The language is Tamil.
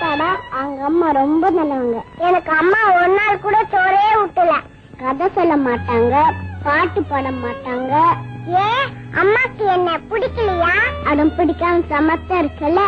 பார்த்தாடா அவங்க அம்மா ரொம்ப நல்லவங்க. எனக்கு அம்மா ஒரு நாள் கூட சோறே விட்டல கதை சொல்ல மாட்டாங்க பாட்டு பாட மாட்டாங்க. ஏ அம்மாக்கு என்ன பிடிக்கலையா? அடம் பிடிக்காம சமத்தா இருக்கல.